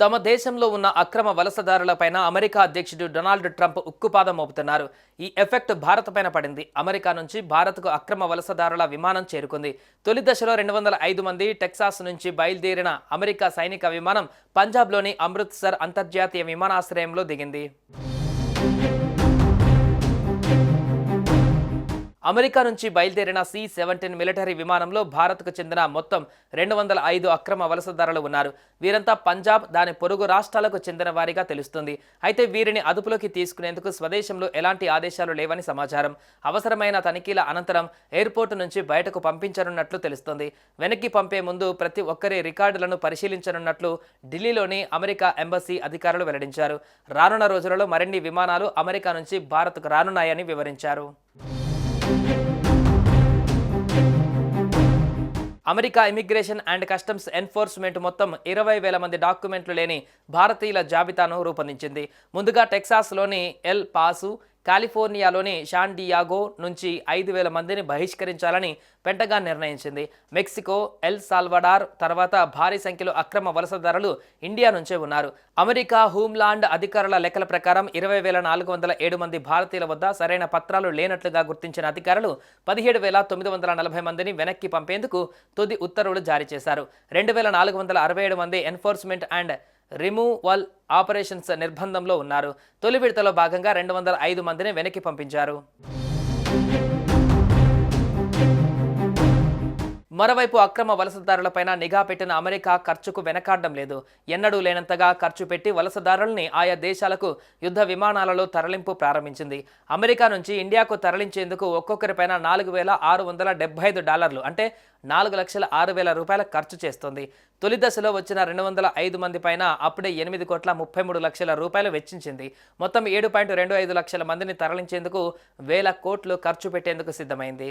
తమ దేశంలో ఉన్న అక్రమ వలసదారులపైన అమెరికా అధ్యక్షుడు డొనాల్డ్ ట్రంప్ ఉక్కుపాదం మోపుతున్నారు. ఈ ఎఫెక్ట్ భారత్ పైన పడింది. అమెరికా నుంచి భారత్కు అక్రమ వలసదారుల విమానం చేరుకుంది. తొలి దశలో రెండు వందల ఐదు మంది టెక్సాస్ నుంచి బయలుదేరిన అమెరికా సైనిక విమానం పంజాబ్లోని అమృత్సర్ అంతర్జాతీయ విమానాశ్రయంలో దిగింది. అమెరికా నుంచి బయలుదేరిన సి సెవెంటీన్ మిలిటరీ విమానంలో భారత్కు చెందిన మొత్తం రెండు వందల ఐదు అక్రమ వలసదారులు ఉన్నారు. వీరంతా పంజాబ్ దాని పొరుగు రాష్ట్రాలకు చెందిన వారిగా తెలుస్తుంది. అయితే వీరిని అదుపులోకి తీసుకునేందుకు స్వదేశంలో ఎలాంటి ఆదేశాలు లేవని సమాచారం. అవసరమైన తనిఖీల అనంతరం ఎయిర్పోర్టు నుంచి బయటకు పంపించనున్నట్లు తెలుస్తుంది. వెనక్కి పంపే ముందు ప్రతి ఒక్కరి రికార్డులను పరిశీలించనున్నట్లు ఢిల్లీలోని అమెరికా ఎంబసీ అధికారులు వెల్లడించారు. రానున్న రోజులలో మరిన్ని విమానాలు అమెరికా నుంచి భారత్కు రానున్నాయని వివరించారు. America immigration and customs enforcement మొత్తం ఇరవై వేల మంది డాక్యుమెంట్లు లేని భారతీయుల జాబితాను రూపొందించింది. ముందుగా టెక్సాస్లోని ఎల్ పాసు కాలిఫోర్నియాలోని షాండియాగో నుంచి ఐదు వేల మందిని బహిష్కరించాలని పెంటగాన్ నిర్ణయించింది. మెక్సికో ఎల్ సాల్వడార్ తర్వాత భారీ సంఖ్యలో అక్రమ వలసదారులు ఇండియా నుంచే ఉన్నారు. అమెరికా హూమ్లాండ్ అధికారుల లెక్కల ప్రకారం ఇరవై వేల నాలుగు వందల ఏడు మంది భారతీయుల వద్ద సరైన పత్రాలు లేనట్లుగా గుర్తించిన అధికారులు పదిహేడు వేల తొమ్మిది వందల నలభై మందిని వెనక్కి పంపేందుకు తుది ఉత్తర్వులు జారీ చేశారు. రెండు వేల నాలుగు వందల అరవై ఏడు మంది ఎన్ఫోర్స్మెంట్ అండ్ రిమూవల్ ఆపరేషన్స్ నిర్బంధంలో ఉన్నారు. తొలి విడతలో భాగంగా రెండు వందల ఐదు మందిని వెనక్కి పంపించారు. మరోవైపు అక్రమ వలసదారులపైన నిఘా పెట్టిన అమెరికా ఖర్చుకు వెనకాడడం లేదు. ఎన్నడూ లేనంతగా ఖర్చు పెట్టి వలసదారుల్ని ఆయా దేశాలకు యుద్ధ విమానాలలో తరలింపు ప్రారంభించింది. అమెరికా నుంచి ఇండియాకు తరలించేందుకు ఒక్కొక్కరిపైన నాలుగు వేల ఆరు వందల డెబ్బై ఐదు డాలర్లు అంటే నాలుగు లక్షల ఆరు వేల రూపాయల ఖర్చు చేస్తుంది. తొలి దశలో వచ్చిన రెండు వందల ఐదు మంది పైన అప్పుడే ఎనిమిది కోట్ల ముప్పై మూడు లక్షల రూపాయలు వెచ్చించింది. మొత్తం ఏడు పాయింట్ రెండు ఐదు లక్షల మందిని తరలించేందుకు వేల కోట్లు ఖర్చు పెట్టేందుకు సిద్ధమైంది.